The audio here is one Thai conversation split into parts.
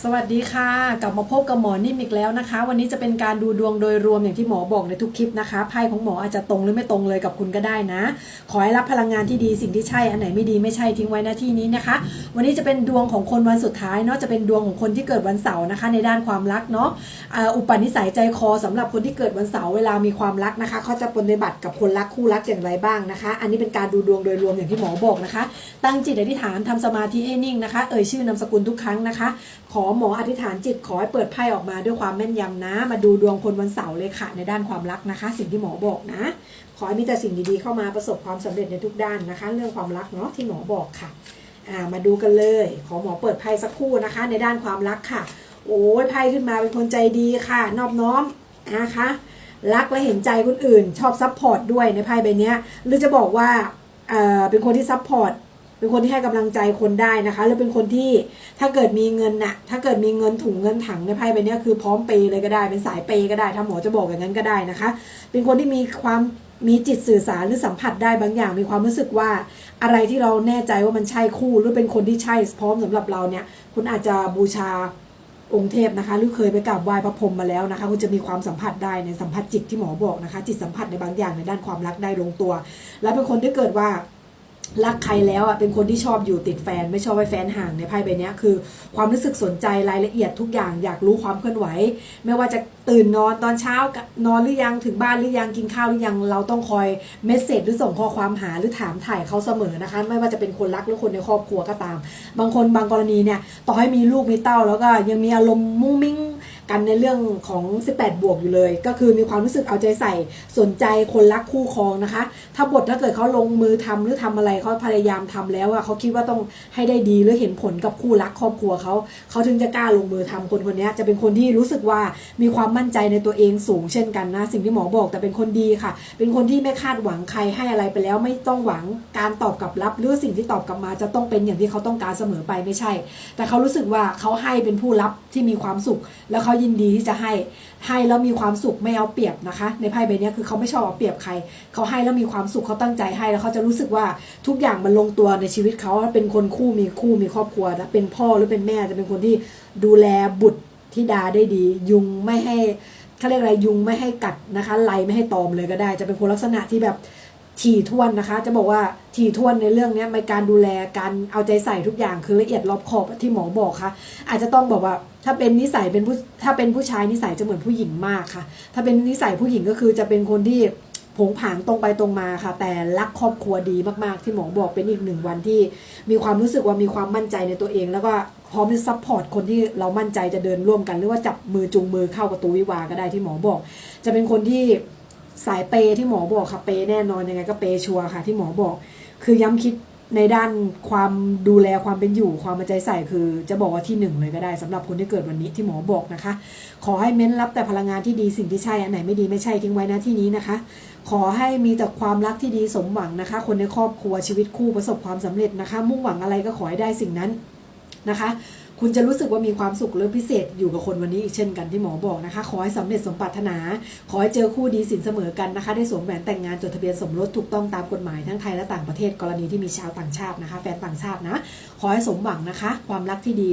สวัสดีค่ะ กลับมาพบกับหมอนิ่มอีกแล้วนะคะ วันนี้จะเป็นการดูดวงโดยรวมอย่างที่หมอบอกในทุกคลิปนะคะไพ่ของหมออาจจะตรงหรือไม่ตรงเลยกับคุณก็ได้นะ ขอให้รับพลังงานที่ดีสิ่งที่ใช่อันไหนไม่ดีไม่ใช่ทิ้งไว้หน้าที่นี้นะคะ วันนี้จะเป็นดวงของคนวันสุดท้ายเนาะจะเป็นดวงของคนที่เกิดวันเสาร์นะคะ ในด้านความรักเนาะอุปนิสัยใจคอสำหรับคนที่เกิดวันเสาร์เวลามีความรักนะคะเขาจะปฏิบัติกับคนรักคู่รักอย่างไรบ้างนะคะ อันนี้เป็นการดูดวงโดยรวมอย่างที่หมอบอกนะคะ ตั้งจิตอธิษฐานทำสมาธิให้นิ่งนะคะ เอ่ยชื่อนามสกุลทุกครั้งนะคะขออหมออธิษฐานจิตขอให้เปิดไพ่ออกมาด้วยความแม่นยำนะ มาดูดวงคนวันเสาร์เลยค่ะ ในด้านความรักนะคะ สิ่งที่หมอบอกนะ ขอให้มีแต่สิ่งดีๆเข้ามาประสบความสำเร็จในทุกด้านนะคะ เรื่องความรักเนาะที่หมอบอกค่ะอ่ามาดูกันเลย ขอหมอเปิดไพ่สักครู่นะคะ ในด้านความรักค่ะ โอ้ยไพ่ขึ้นมาเป็นคนใจดีค่ะ นอบน้อมนะคะรักและเห็นใจคนอื่น ชอบซัพพอร์ตด้วยในไพ่ใบเนี้ยหรือจะบอกว่าเออเป็นคนที่ซัพพอร์ต เป็นคนที่ให้กำลังใจคนได้นะคะหรือเป็นคนที่ถ้าเกิดมีเงินน่ะ ถ้าเกิดมีเงินถุงเงินถังในไพ่ใบนี้คือพร้อมเปย์เลยก็ได้ เป็นสายเปย์ก็ได้ถ้าหมอจะบอกอย่างนั้นก็ได้นะคะ เป็นคนที่มีความมีจิตสื่อสารหรือสัมผัสได้บางอย่าง มีความรู้สึกว่าอะไรที่เราแน่ใจว่ามันใช่คู่ หรือเป็นคนที่ใช่พร้อมสำหรับเราเนี่ย คุณอาจจะบูชาองค์เทพนะคะหรือเคยไปกราบไหว้พระพรหมมาแล้วนะคะคุณจะมีความสัมผัสได้ในสัมผัสจิตที่หมอบอกนะคะ จิตสัมผัสในบางอย่างในด้านความรักได้ลงตัว และเป็นคนที่เกิดว่า รักใครแล้วอะเป็นคนที่ชอบอยู่ติดแฟน ไม่ชอบให้แฟนห่างในไพ่ใบนี้คือ ความรู้สึกสนใจรายละเอียดทุกอย่างอยากรู้ความเคลื่อนไหว ไม่ว่าจะตื่นนอนตอนเช้านอนหรือยังถึงบ้านหรือยังกินข้าวหรือยังเราต้องคอยเมสเซจหรือส่งข้อความหาหรือถามถ่ายเขาเสมอนะคะ ไม่ว่าจะเป็นคนรักหรือคนในครอบครัวก็ตาม บางคนบางกรณีเนี่ยต่อให้มีลูกมีเต้าแล้วก็ยังมีอารมณ์มุ้งมิ้ง กันในเรื่องของ 18 บวกอยู่เลย ก็คือมีความรู้สึกเอาใจใส่สนใจคนรักคู่ครองนะคะ ถ้าบทถ้าเกิดเขาลงมือทำหรือทำอะไรเขาพยายามทำแล้วอะเขาคิดว่าต้องให้ได้ดีหรือเห็นผลกับคู่รักครอบครัวเขาเขาถึงจะกล้าลงมือทำคนคนนี้จะเป็นคนที่รู้สึกว่ามีความมั่นใจในตัวเองสูงเช่นกันนะ สิ่งที่หมอบอกแต่เป็นคนดีค่ะ เป็นคนที่ไม่คาดหวังใครให้อะไรไปแล้ว ไม่ต้องหวังการตอบกลับรับหรือสิ่งที่ตอบกลับมาจะต้องเป็นอย่างที่เขาต้องการเสมอไปไม่ใช่ แต่เขารู้สึกว่าเขาให้เป็นผู้รับที่มีความสุขแล้วเขายินดีที่จะให้ให้แล้วมีความสุขไม่เอาเปรียบนะคะ ในไพ่ใบนี้คือเขาไม่ชอบเอาเปรียบใคร เขาให้แล้วมีความสุขเขาตั้งใจให้แล้วเขาจะรู้สึกว่าทุกอย่างมันลงตัวในชีวิตเขาเป็นคนคู่มีคู่มีครอบครัวและเป็นพ่อหรือเป็นแม่จะเป็นคนที่ดูแลบุตรธิดาได้ดี ยุงไม่ให้เขาเรียกอะไรยุงไม่ให้กัดนะคะไลไม่ให้ตอมเลยก็ได้ จะเป็นคนลักษณะที่แบบ ถี่ถ้วนนะคะ จะบอกว่าถี่ถ้วนในเรื่องนี้ในการดูแลการเอาใจใส่ทุกอย่างคือละเอียดรอบขอบที่หมอบอกค่ะ อาจจะต้องบอกว่าถ้าเป็นนิสัยเป็นผู้ถ้าเป็นผู้ชายนิสัยจะเหมือนผู้หญิงมากค่ะ ถ้าเป็นนิสัยผู้หญิงก็คือจะเป็นคนที่ผงผางตรงไปตรงมาค่ะ แต่รักครอบครัวดีมากๆ ที่หมอบอกเป็นอีกหนึ่งวันที่ มีความรู้สึกว่ามีความมั่นใจในตัวเอง แล้วก็พร้อมที่ซัพพอร์ตคนที่เรามั่นใจจะเดินร่วมกัน หรือว่าจับมือจูงมือเข้าประตูวิวาก็ได้ที่หมอบอก จะเป็นคนที่ สายเปย์ที่หมอบอกค่ะเปย์แน่นอนยังไงก็เปย์ชัวร์ค่ะ ที่หมอบอก คือย้ำคิดในด้านความดูแลความเป็นอยู่ความมาใจใส่คือ จะบอกว่าที่หนึ่งเลยก็ได้สำหรับคนที่เกิดวันนี้ที่หมอบอกนะคะ ขอให้เม้นรับแต่พลังงานที่ดีสิ่งที่ใช่อันไหนไม่ดีไม่ใช่ทิ้งไว้นะที่นี้นะคะ ขอให้มีแต่ความรักที่ดีสมหวังนะคะ คนในครอบครัวชีวิตคู่ประสบความสำเร็จนะคะ มุ่งหวังอะไรก็ขอให้ได้สิ่งนั้น นะคะ คุณจะรู้สึกว่ามีความสุขหรือพิเศษอยู่กับคนวันนี้อีกเช่นกันที่หมอบอกนะคะ ขอให้สำเร็จสมปรารถนา ขอให้เจอคู่ดีสินเสมอกันนะคะ ได้สวมแหวนแต่งงานจดทะเบียนสมรสถูกต้องตามกฎหมายทั้งไทยและต่างประเทศกรณีที่มีชาวต่างชาตินะคะ แฟนต่างชาตินะ ขอให้สมหวังนะคะ ความรักที่ดี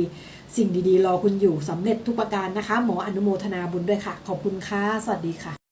สิ่งดีๆ รอคุณอยู่สำเร็จทุกประการนะคะ หมออนุโมทนาบุญด้วยค่ะ ขอบคุณค่ะ สวัสดีค่ะ